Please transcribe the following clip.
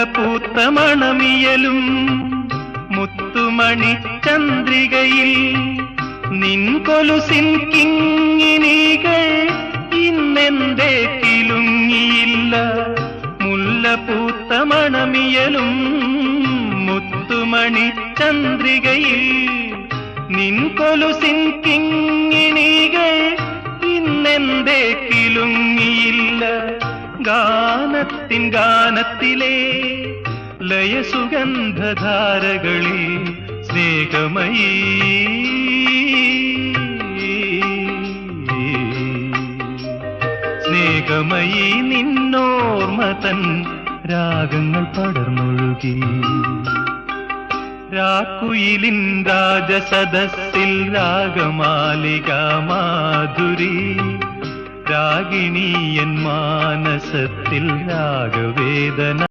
മുല്ലപൂത്ത മണമിയലും മുത്തുമണി ചന്ദ്രികയിൽ നിൻ കൊലുസിൻ കിങ്ങിനികൾ ഇന്നെന്തേ കിലുങ്ങിയില്ല മുല്ലപൂത്ത മണമിയലും മുത്തുമണി ചന്ദ്രികയിൽ നിൻ കൊലുസിൻ കിങ്ങിണികൾ ഇന്നെന്തേ കിലുങ്ങിയില്ല ഗാനത്തിൻ ഗാനത്തിലെ ലയസുഗന്ധധാരകളിൽ സ്നേഹമയീ. സ്നേഹമയീ നിന്നോർമ്മ തൻ രാഗങ്ങൾ പടർന്നൊഴുകി. രാക്കുയിലിൻ രാജസദസ്സിൽ രാഗമാലിക മാധുരി. രാഗിണീയൻ മാനസത്തിൽ രാഗവേദന